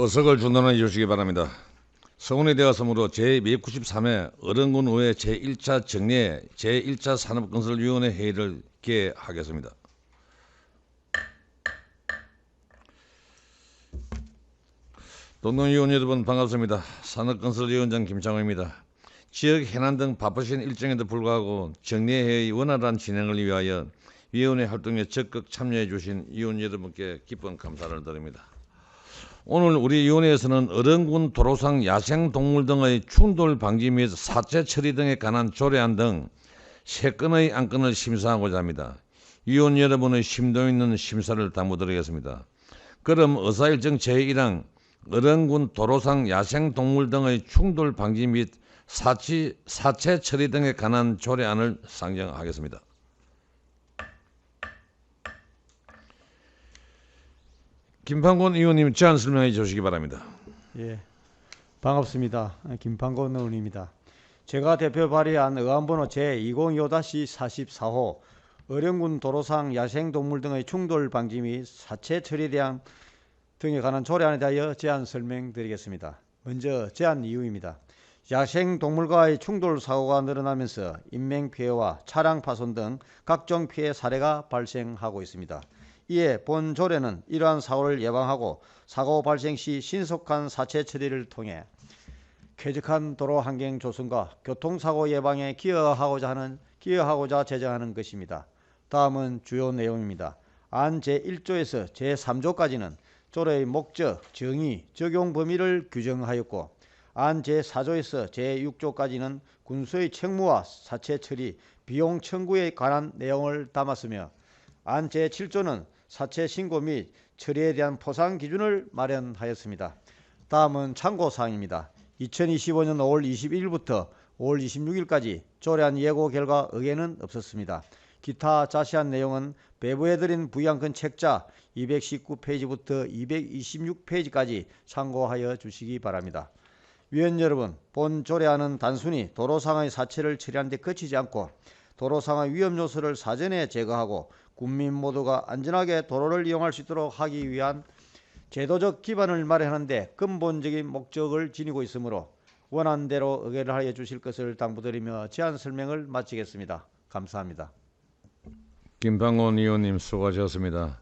어석을 중단해 주시기 바랍니다. 성운이 되었으므로 제293회 어른군 의회 제1차 정례 제1차 산업건설위원회 회의를 개하겠습니다. 동동위원 여러분 반갑습니다. 산업건설위원장 김창호입니다. 지역 해난 등 바쁘신 일정에도 불구하고 정례회의 원활한 진행을 위하여 위원회 활동에 적극 참여해 주신 위원 여러분께 기쁜 감사를 드립니다. 오늘 우리 위원회에서는 어른군 도로상 야생동물 등의 충돌 방지 및 사체 처리 등에 관한 조례안 등 세 건의 안건을 심사하고자 합니다. 위원 여러분의 심도 있는 심사를 당부드리겠습니다. 그럼 의사일정 제1항 어른군 도로상 야생동물 등의 충돌 방지 및 사치, 사체 처리 등에 관한 조례안을 상정하겠습니다. 김판곤 의원님 제안 설명해 주시기 바랍니다. 예, 반갑습니다. 김판곤 의원입니다. 제가 대표 발의한 의안번호 제205-44호 어령군 도로상 야생동물 등의 충돌 방지 및 사체 처리에 대한 등에 관한 조례안에 대하여 제안 설명드리겠습니다. 먼저 제안 이유입니다. 야생동물과의 충돌 사고가 늘어나면서 인명피해와 차량 파손 등 각종 피해 사례가 발생하고 있습니다. 이에 본 조례는 이러한 사고를 예방하고 사고 발생 시 신속한 사체 처리를 통해 쾌적한 도로 환경 조성과 교통사고 예방에 기여하고자 하는 기여하고자 제정하는 것입니다. 다음은 주요 내용입니다. 안 제1조에서 제3조까지는 조례의 목적, 정의, 적용 범위를 규정하였고 안 제4조에서 제6조까지는 군수의 책무와 사체 처리, 비용 청구에 관한 내용을 담았으며 안 제7조는 사체 신고 및 처리에 대한 포상 기준을 마련하였습니다. 다음은 참고 사항입니다. 2025년 5월 21일부터 5월 26일까지 조례안 예고 결과 의견은 없었습니다. 기타 자세한 내용은 배부해드린 부양권 책자 219페이지부터 226페이지까지 참고하여 주시기 바랍니다. 위원 여러분, 본 조례안은 단순히 도로상의 사체를 처리하는 데 그치지 않고 도로상의 위험 요소를 사전에 제거하고 국민 모두가 안전하게 도로를 이용할 수 있도록 하기 위한 제도적 기반을 마련하는데 근본적인 목적을 지니고 있으므로 원안대로 의결을 하여 주실 것을 당부드리며 제안 설명을 마치겠습니다. 감사합니다. 김방원 의원님 수고하셨습니다.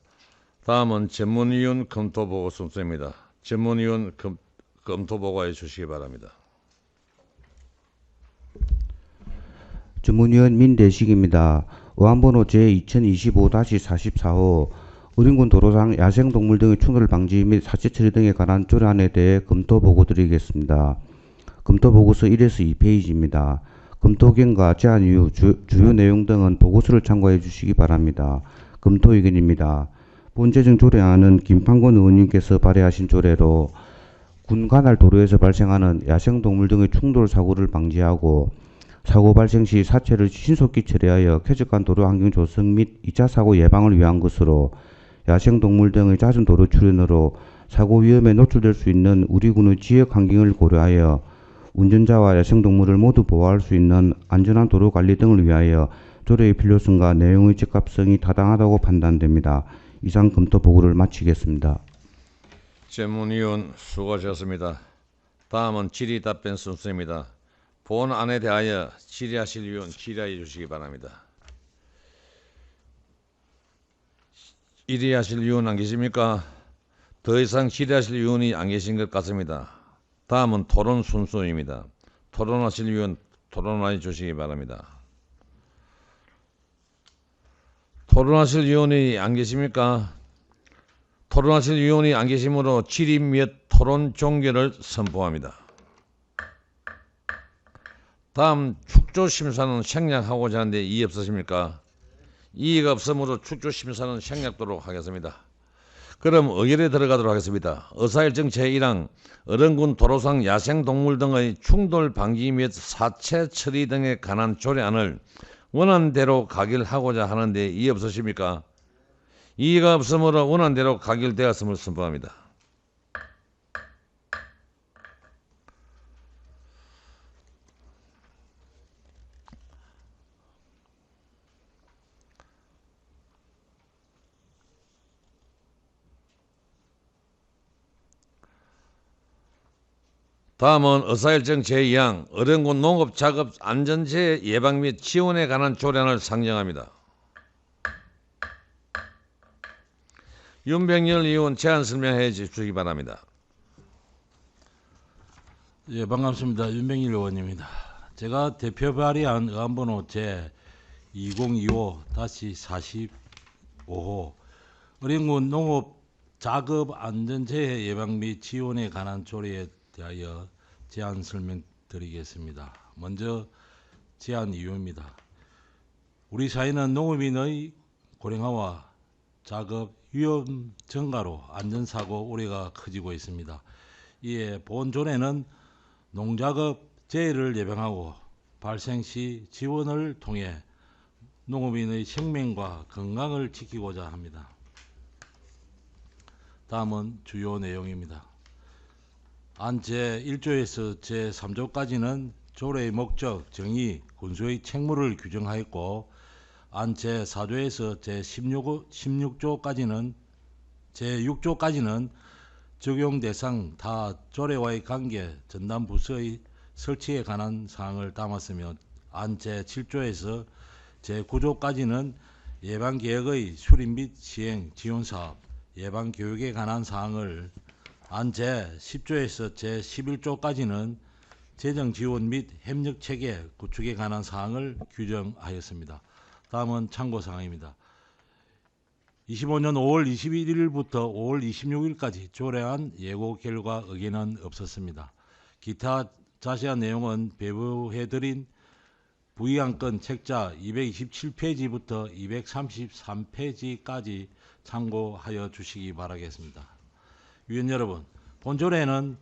다음은 전문위원 검토보고 순서입니다. 전문위원 검, 검토보고해 주시기 바랍니다. 주문위원 민대식입니다. 의안번호 제2025-44호 어린군 도로상 야생동물 등의 충돌 방지 및 사체 처리 등에 관한 조례안에 대해 검토 보고 드리겠습니다. 검토 보고서 1에서 2페이지입니다. 검토 결과 제안 이유, 주, 주요 내용 등은 보고서를 참고해 주시기 바랍니다. 검토 의견입니다. 본제정 조례안은 김판권 의원님께서 발의하신 조례로 군 관할 도로에서 발생하는 야생동물 등의 충돌 사고를 방지하고 사고 발생 시 사체를 신속히 처리하여 쾌적한 도로 환경 조성 및 2차 사고 예방을 위한 것으로 야생동물 등의 잦은 도로 출현으로 사고 위험에 노출될 수 있는 우리 군의 지역 환경을 고려하여 운전자와 야생동물을 모두 보호할 수 있는 안전한 도로 관리 등을 위하여 조례의 필요성과 내용의 적합성이 타당하다고 판단됩니다. 이상 검토 보고를 마치겠습니다. 전문위원 수고하셨습니다. 다음은 질의 답변 순서입니다. 본안에 대하여 질의하실 위원 질의해 주시기 바랍니다. 질의하실 위원 안 계십니까? 더 이상 질의하실 위원이 안 계신 것 같습니다. 다음은 토론 순서입니다. 토론하실 위원 토론해 주시기 바랍니다. 토론하실 위원이 안 계십니까? 토론하실 위원이 안 계시므로 질의 및 토론 종결을 선포합니다. 다음 축조 심사는 생략하고자 하는데 이의 없으십니까? 이의가 없으므로 축조 심사는 생략도록 하겠습니다. 그럼 의결에 들어가도록 하겠습니다. 의사일정 제1항 어른군 도로상 야생동물 등의 충돌 방지 및 사체 처리 등에 관한 조례안을 원안대로 가결하고자 하는데 이의 없으십니까? 이의가 없으므로 원안대로 가결되었음을 선포합니다. 다음은 의사일정 제2항 어령군 농업작업 안전재해 예방 및 지원에 관한 조례안을 상정합니다. 윤병열 의원 제안 설명해 주시기 바랍니다. 예, 반갑습니다. 윤병일 의원입니다. 제가 대표 발의한 의안번호 제 2025-45호 어린군 농업 작업 안전재해 예방 및 지원에 관한 조례에 대하여 제안 설명드리겠습니다. 먼저 제안 이유입니다. 우리 사회는 농업인의 고령화와 작업 위험 증가로 안전사고 우려가 커지고 있습니다. 이에 본 조례는 농작업 재해를 예방하고 발생 시 지원을 통해 농업인의 생명과 건강을 지키고자 합니다. 다음은 주요 내용입니다. 안 제1조에서 제3조까지는 조례의 목적, 정의, 군수의 책무를 규정하였고 안 제4조에서 제16, 16 조까지는 제6조까지는 적용 대상 다 조례와의 관계 전담 부서의 설치에 관한 사항을 담았으며 안 제7조에서 제9조까지는 예방 계획의 수립 및 시행 지원 사업, 예방 교육에 관한 사항을 안 제 10조에서 제 11조까지는 재정 지원 및 협력 체계 구축에 관한 사항을 규정하였습니다. 다음은 참고 사항입니다. 25년 5월 21일부터 5월 26일까지 조례안 예고 결과 의견은 없었습니다. 기타 자세한 내용은 배부해드린 부의안건 책자 227페이지부터 233페이지까지 참고하여 주시기 바라겠습니다. 위원 여러분, 본조례는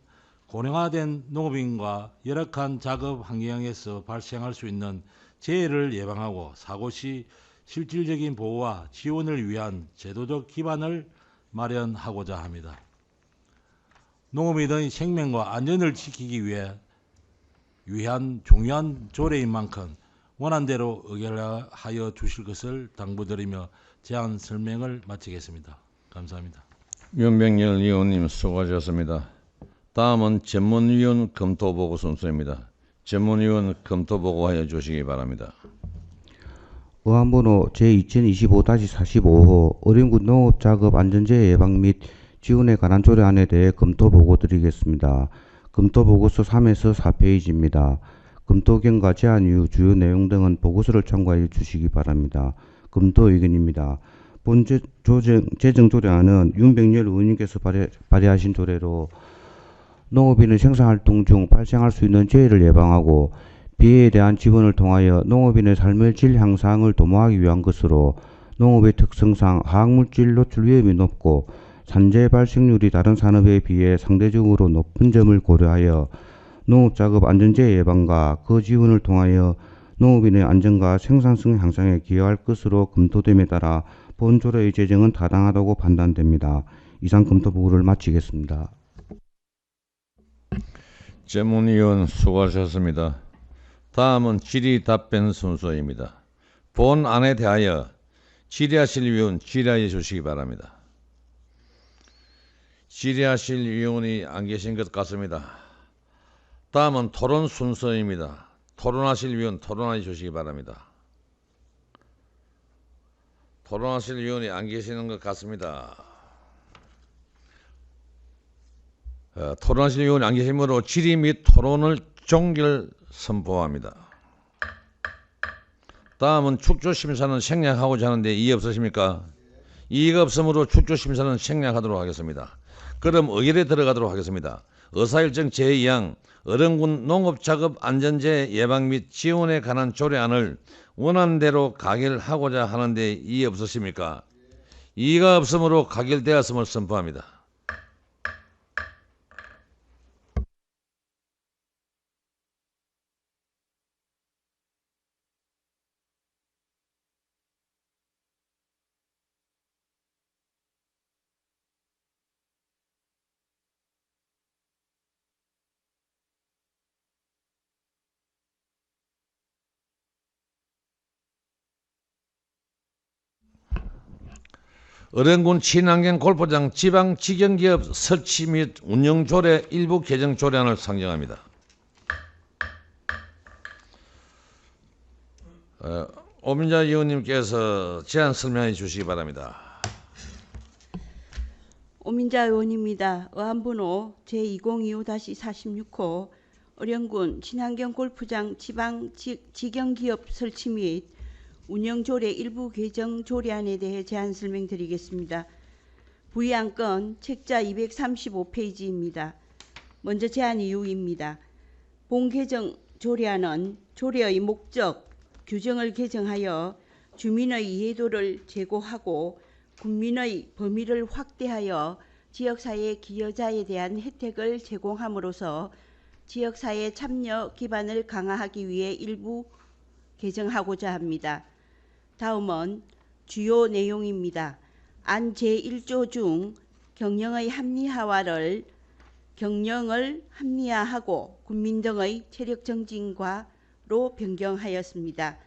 고령화된 농업인과 열악한 작업 환경에서 발생할 수 있는 재해를 예방하고 사고 시 실질적인 보호와 지원을 위한 제도적 기반을 마련하고자 합니다. 농업인의 생명과 안전을 지키기 위해 위한 중요한 조례인 만큼 원안대로 의결하여 주실 것을 당부드리며 제안 설명을 마치겠습니다. 감사합니다. 윤병열 의원님 수고하셨습니다. 다음은 전문위원 검토보고 순서입니다. 전문위원 검토보고 하여 주시기 바랍니다. 의안번호 제2025-45호 어린군 농업작업 안전재해 예방 및 지원에 관한 조례안에 대해 검토 보고 드리겠습니다. 검토 보고서 3에서 4페이지입니다. 검토 결과 제안 이후 주요 내용 등은 보고서를 참고해 주시기 바랍니다. 검토 의견입니다. 본 제, 조정, 재정 조례안은 윤백열 의원님께서 발의, 발의하신 조례로 농업인의 생산활동 중 발생할 수 있는 재해를 예방하고 비해에 대한 지원을 통하여 농업인의 삶의 질 향상을 도모하기 위한 것으로 농업의 특성상 화학물질 노출 위험이 높고 산재 발생률이 다른 산업에 비해 상대적으로 높은 점을 고려하여 농업작업 안전재해 예방과 그 지원을 통하여 농업인의 안전과 생산성 향상에 기여할 것으로 검토됨에 따라 본 조례의 제정은 타당하다고 판단됩니다. 이상 검토 보고를 마치겠습니다. 전문위원 수고하셨습니다. 다음은 질의 답변 순서입니다. 본 안에 대하여 질의하실 위원 질의해 주시기 바랍니다. 질의하실 위원이 안 계신 것 같습니다. 다음은 토론 순서입니다. 토론하실 위원 토론해 주시기 바랍니다. 토론하실 위원이 안 계시는 것 같습니다. 어, 토론하실 위원이 안 계시므로 질의 및 토론을 종결 선포합니다. 다음은 축조심사는 생략하고자 하는데 이의 없으십니까? 이의가 없으므로 축조심사는 생략하도록 하겠습니다. 그럼 의결에 들어가도록 하겠습니다. 의사일정 제2항 어른군 농업작업 안전재 예방 및 지원에 관한 조례안을 원안대로 가결하고자 하는데 이의 없으십니까? 이의가 없으므로 가결되었음을 선포합니다. 어령군 친환경 골프장 지방 직영기업 설치 및 운영 조례 일부 개정 조례안을 상정합니다. 어, 오민자 의원님께서 제안 설명해 주시기 바랍니다. 오민자 의원입니다. 의안번호 제2025-46호 어령군 친환경 골프장 지방 지- 직영기업 설치 및 운영 조례 일부 개정 조례안에 대해 제안 설명드리겠습니다. 부의안건 책자 235페이지입니다. 먼저 제안 이유입니다. 본 개정 조례안은 조례의 목적, 규정을 개정하여 주민의 이해도를 제고하고 국민의 범위를 확대하여 지역사회 기여자에 대한 혜택을 제공함으로써 지역사회 참여 기반을 강화하기 위해 일부 개정하고자 합니다. 다음은 주요 내용입니다. 안 제1조 중 경영의 합리화를 경영을 합리화하고 국민 등의 체력 정진과로 변경하였습니다.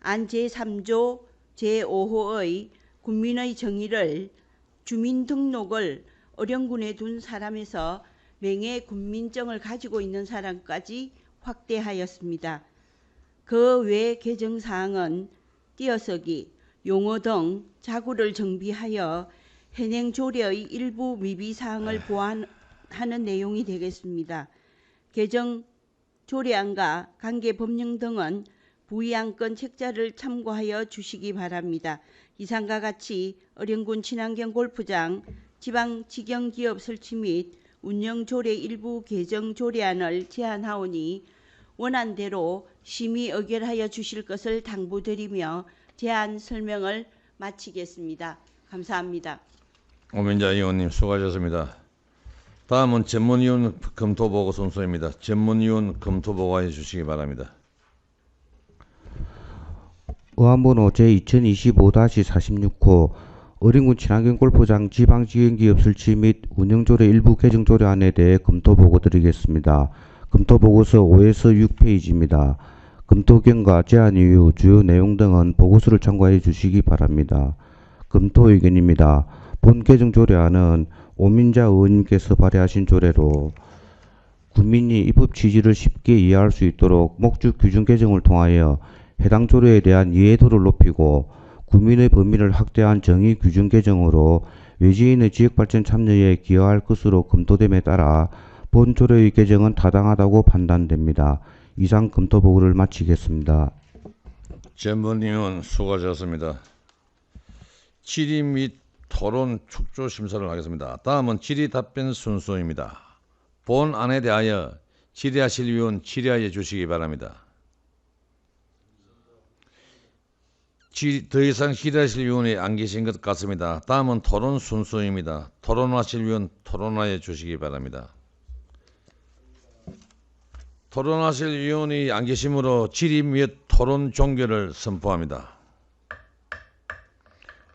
안 제3조 제5호의 국민의 정의를 주민등록을 어령군에 둔 사람에서 명예 국민증을 가지고 있는 사람까지 확대하였습니다. 그 외 개정 사항은 띄어쓰기, 용어 등 자구를 정비하여 현행 조례의 일부 미비 사항을 보완하는 내용이 되겠습니다. 개정 조례안과 관계 법령 등은 부의안건 책자를 참고하여 주시기 바랍니다. 이상과 같이 어령군 친환경 골프장 지방 직영 기업 설치 및 운영 조례 일부 개정 조례안을 제안하오니 원안대로 심의 의결하여 주실 것을 당부드리며 제안 설명을 마치겠습니다. 감사합니다. 오민자 의원님 수고하셨습니다. 다음은 전문위원 검토보고 순서입니다. 전문위원 검토보고해 주시기 바랍니다. 의안번호 제2025-46호 어린군 친환경 골프장 지방 지원기업 설치 및 운영조례 일부 개정 조례안에 대해 검토 보고 드리겠습니다. 검토 보고서 5에서 6페이지입니다. 검토 결과 제안 이유, 주요 내용 등은 보고서를 참고해 주시기 바랍니다. 검토 의견입니다. 본 개정 조례안은 오민자 의원님께서 발의하신 조례로 국민이 입법 취지를 쉽게 이해할 수 있도록 목적 규정 개정을 통하여 해당 조례에 대한 이해도를 높이고 국민의 범위를 확대한 정의 규정 개정으로 외지인의 지역발전 참여에 기여할 것으로 검토됨에 따라 본 조례의 개정은 타당하다고 판단됩니다. 이상 검토 보고를 마치겠습니다. 전문위원 수고하셨습니다. 질의 및 토론 축조 심사를 하겠습니다. 다음은 질의 답변 순서입니다. 본 안에 대하여 질의하실 위원 질의하여 주시기 바랍니다. 질- 더 이상 질의하실 위원이 안 계신 것 같습니다. 다음은 토론 순서입니다. 토론하실 위원 토론하여 주시기 바랍니다. 토론하실 위원이 안 계시므로 질의 및 토론 종결을 선포합니다.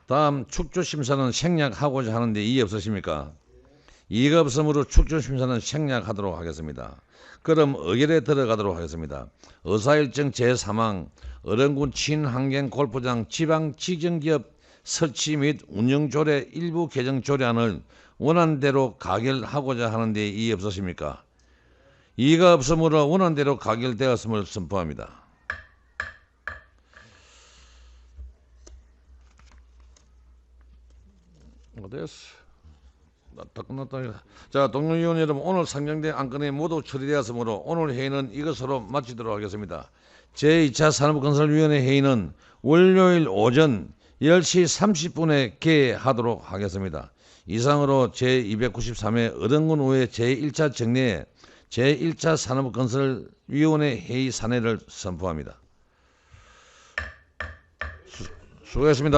다음 축조 심사는 생략하고자 하는데 이의 없으십니까? 이의가 없으므로 축조 심사는 생략하도록 하겠습니다. 그럼 의결에 들어가도록 하겠습니다. 의사일정 제3항 어른군 친환경 골프장 지방 직영기업 설치 및 운영조례 일부 개정 조례안을 원안대로 가결하고자 하는데 이의 없으십니까? 이의가 없으므로 원안대로 가결되었음을 선포합니다. 어땠어? 다 끝났다. 자, 동료위원 여러분, 오늘 상정된 안건이 모두 처리되었으므로 오늘 회의는 이것으로 마치도록 하겠습니다. 제2차 산업건설위원회 회의는 월요일 오전 10시 30분에 개하도록 하겠습니다. 이상으로 제293회 어른군 의회 제1차 정례 제1차 산업건설위원회 회의 사내를 선포합니다. 수, 수고했습니다.